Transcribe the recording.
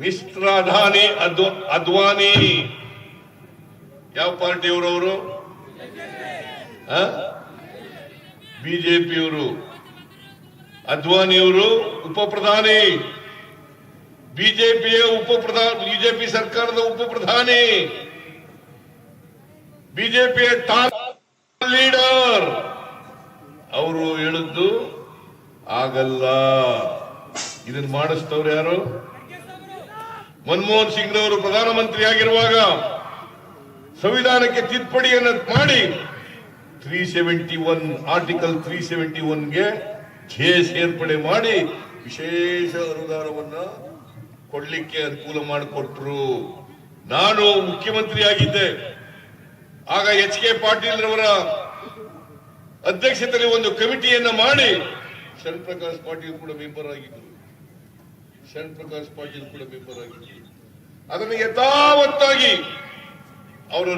Mister Adani ಅದ್ವ Advani. ಯಾವ ಪಾರ್ಟಿಯವರು ಅವರು? ಬಿಜೆಪಿಯವರು ಅದ್ವಾನಿಯವರು ಉಪ ಪ್ರಧಾನಿ ಬಿಜೆಪಿಯ ಉಪ ಪ್ರಧಾನ ಬಿಜೆಪಿ ಸರ್ಕಾರದ ಉಪ ಪ್ರಧಾನಿ ಬಿಜೆಪಿಯ ಟಾಪ್ ಲೀಡರ್. ಅವರು ಹೇಳಿದ್ದು ಆಗಲ್ಲ. ಇದನ್ನ ಮಾಡಿಸ್ತವ್ರು ಯಾರು? ಮನಮೋಹನ್ ಸಿಂಗ್ ಅವರು ಪ್ರಧಾನಮಂತ್ರಿ ಆಗಿರುವಾಗ ಸಂವಿಧಾನಕ್ಕೆ ತಿದ್ದುಪಡಿಯನ್ನು ಮಾಡಿ three seventy one article three seventy ಒನ್ಗೆ J ಸೇರ್ಪಡೆ ಮಾಡಿ ವಿಶೇಷ ಅನುದಾನವನ್ನ ಕೊಡಲಿಕ್ಕೆ ಅನುಕೂಲ ಮಾಡಿಕೊಟ್ರು. ನಾನು ಮುಖ್ಯಮಂತ್ರಿ ಆಗಿದ್ದೆ ಆಗ ಎಚ್ ಕೆ ಪಾಟೀಲ್ ರವರ ಅಧ್ಯಕ್ಷತೆಯಲ್ಲಿ ಒಂದು ಕಮಿಟಿಯನ್ನು ಮಾಡಿ ಶರಣ್ ಪ್ರಕಾಶ್ ಪಾಟೀಲ್ ಕೂಡ ಮೆಂಬರ್ ಆಗಿದ್ರು ಶರಣ್ ಪ್ರಕಾಶ್ ಪಾಟೀಲ್ ಕೂಡ ಮೆಂಬರ್ ಆಗಿದ್ರು ಅದನ್ನು ಯಥಾವತ್ತಾಗಿ ಅವರು